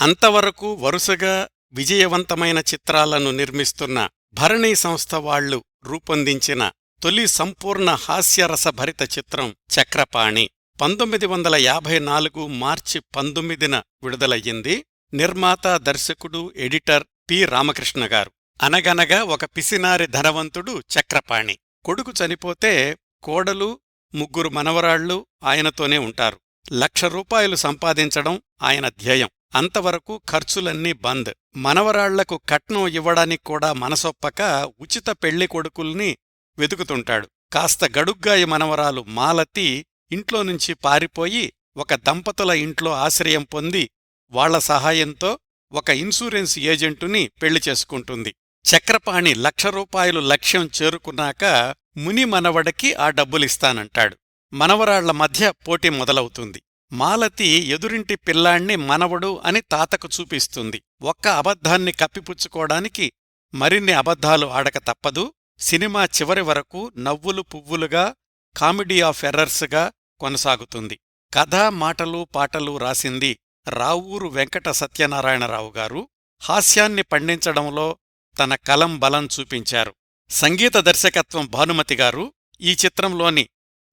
అంతవరకు వరుసగా విజయవంతమైన చిత్రాలను నిర్మిస్తున్న భరణీ సంస్థ వాళ్ళు రూపొందించిన తొలి సంపూర్ణ హాస్యరసభరిత చిత్రం చక్రపాణి పంతొమ్మిది వందల యాభై నాలుగు మార్చి పంతొమ్మిదిన విడుదలయ్యింది. నిర్మాత దర్శకుడు ఎడిటర్ పి. రామకృష్ణ గారు. అనగనగా ఒక పిసినారి ధనవంతుడు చక్రపాణి. కొడుకు చనిపోతే కోడలు ముగ్గురు మనవరాళ్ళు ఆయనతోనే ఉంటారు. లక్ష రూపాయలు సంపాదించడం ఆయన ధ్యేయం. అంతవరకు ఖర్చులన్నీ బంద్. మనవరాళ్ళకు కట్నం ఇవ్వడానికి కూడా మనసొప్పక ఉచిత పెళ్ళి కొడుకుల్ని వెతుకుతుంటాడు. కాస్త గడుగ్గాయి మనవరాలు మాలతి ఇంట్లో నుంచి పారిపోయి ఒక దంపతుల ఇంట్లో ఆశ్రయం పొంది వాళ్ళ సహాయంతో ఒక ఇన్సూరెన్స్ ఏజెంటుని పెళ్ళి చేసుకుంటుంది. చక్రపాణి లక్ష రూపాయలు లక్ష్యం చేరుకున్నాక ముని మనవడికి ఆ డబ్బులిస్తానంటాడు. మనవరాళ్ళ మధ్య పోటీ మొదలవుతుంది. మాలతి ఎదురింటి పిల్లాణ్ణి మనవడు అని తాతకు చూపిస్తుంది. ఒక్క అబద్ధాన్ని కప్పిపుచ్చుకోడానికి మరిన్ని అబద్ధాలు ఆడక తప్పదు. సినిమా చివరి వరకు నవ్వులు పువ్వులుగా కామెడీ ఆఫ్ ఎర్రర్స్గా కొనసాగుతుంది. కథ మాటలు పాటలు రాసింది రావూరు వెంకట సత్యనారాయణరావు గారు. హాస్యాన్ని పండించడంలో తన కలం బలం చూపించారు. సంగీత దర్శకత్వం భానుమతి గారు. ఈ చిత్రంలోని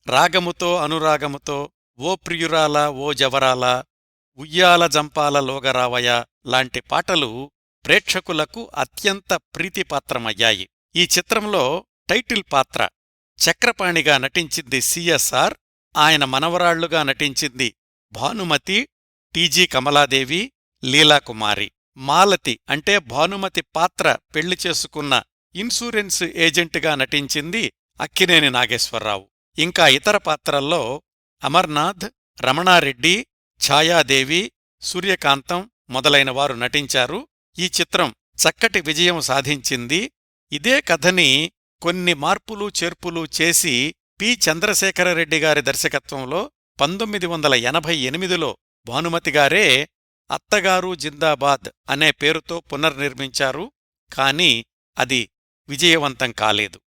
రాగముతో అనురాగముతో ఓ ప్రియురాల ఓ జవరాల ఉయ్యాల జంపాల లోగరావయ లాంటి పాటలు ప్రేక్షకులకు అత్యంత ప్రీతిపాత్రమయ్యాయి. ఈ చిత్రంలో టైటిల్ పాత్ర చక్రపాణిగా నటించింది సిఎస్ఆర్ ఆయన మనవరాళ్ళుగా నటించింది భానుమతి టీజీ కమలాదేవి లీలాకుమారి. మాలతి అంటే భానుమతి పాత్ర పెళ్ళి చేసుకున్న ఇన్సూరెన్స్ ఏజెంట్గా నటించింది అక్కినేని నాగేశ్వరరావు. ఇంకా ఇతర పాత్రల్లో అమర్నాథ్ రమణారెడ్డి ఛాయాదేవి సూర్యకాంతం మొదలైనవారు నటించారు. ఈ చిత్రం చక్కటి విజయం సాధించింది. ఇదే కథని కొన్ని మార్పులు చేర్పులు చేసి పి. చంద్రశేఖరరెడ్డి గారి దర్శకత్వంలో పంతొమ్మిది వందల ఎనభై ఎనిమిదిలో భానుమతిగారే అత్తగారు జిందాబాద్ అనే పేరుతో పునర్నిర్మించారు. కాని అది విజయవంతం కాలేదు.